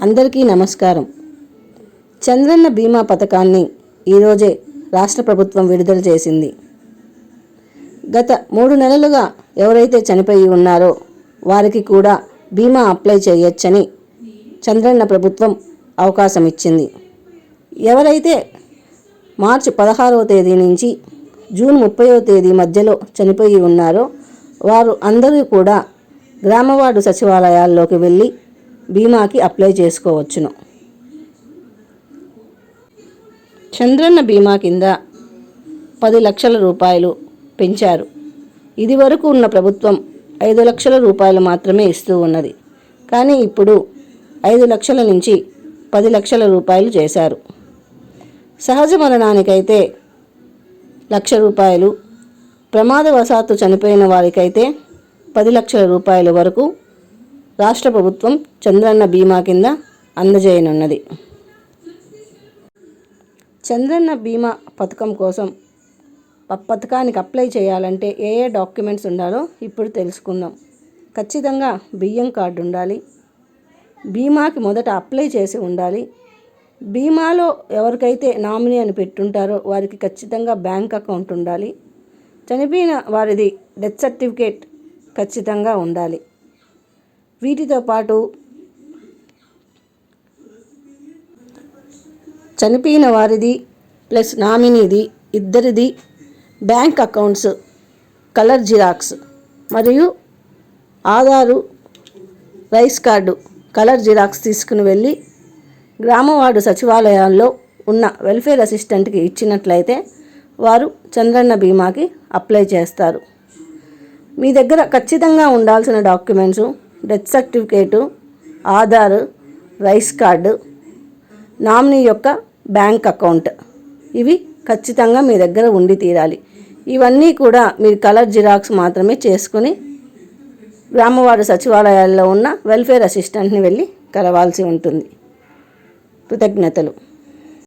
అందరికీ నమస్కారం. చంద్రన్న బీమా పథకాన్ని ఈరోజే రాష్ట్ర ప్రభుత్వం విడుదల చేసింది. గత మూడు నెలలుగా ఎవరైతే చనిపోయి ఉన్నారో వారికి కూడా బీమా అప్లై చేయొచ్చని చంద్రన్న ప్రభుత్వం అవకాశం ఇచ్చింది. ఎవరైతే మార్చి పదహారవ తేదీ నుంచి జూన్ ముప్పైవ తేదీ మధ్యలో చనిపోయి ఉన్నారో వారు అందరూ కూడా గ్రామవార్డు సచివాలయాల్లోకి వెళ్ళి బీమాకి అప్లై చేసుకోవచ్చును. చంద్రన్న బీమా కింద పది లక్షల రూపాయలు పెంచారు. ఇదివరకు ఉన్న ప్రభుత్వం ఐదు లక్షల రూపాయలు మాత్రమే ఇస్తూ ఉన్నది. కానీ ఇప్పుడు ఐదు లక్షల నుంచి పది లక్షల రూపాయలు చేశారు. సహజ మరణానికైతే లక్ష రూపాయలు ప్రమాదవశాత్తు చనిపోయిన వారికైతే పది లక్షల రూపాయల వరకు రాష్ట్ర ప్రభుత్వం చంద్రన్న బీమా కింద అందజేయనున్నది. చంద్రన్న బీమా పథకం కోసం పథకానికి అప్లై చేయాలంటే ఏ ఏ డాక్యుమెంట్స్ ఉండాలో ఇప్పుడు తెలుసుకుందాం. ఖచ్చితంగా బియ్యం కార్డు ఉండాలి. బీమాకి మొదట అప్లై చేసి ఉండాలి. బీమాలో ఎవరికైతే నామినీ అని పెట్టుంటారో వారికి ఖచ్చితంగా బ్యాంక్ అకౌంట్ ఉండాలి. చనిపోయిన వారిది డెత్ సర్టిఫికేట్ ఖచ్చితంగా ఉండాలి. వీటితో పాటు చనిపోయిన వారిది ప్లస్ నామినీది ఇద్దరిది బ్యాంక్ అకౌంట్స్ కలర్ జిరాక్స్ మరియు Aadhaar rice card colour xerox తీసుకుని వెళ్ళి గ్రామవార్డు సచివాలయాల్లో ఉన్న వెల్ఫేర్ అసిస్టెంట్కి ఇచ్చినట్లయితే వారు చంద్రన్న బీమాకి అప్లై చేస్తారు. మీ దగ్గర ఖచ్చితంగా ఉండాల్సిన documents death certificate Aadhaar rice card nominee యొక్క బ్యాంక్ అకౌంట్. ఇవి ఖచ్చితంగా మీ దగ్గర ఉండి తీరాలి. ఇవన్నీ కూడా మీరు కలర్ జిరాక్స్ మాత్రమే చేసుకుని గ్రామవారి సచివాలయాల్లో ఉన్న వెల్ఫేర్ అసిస్టెంట్ని వెళ్ళి కలవాల్సి ఉంటుంది. కృతజ్ఞతలు.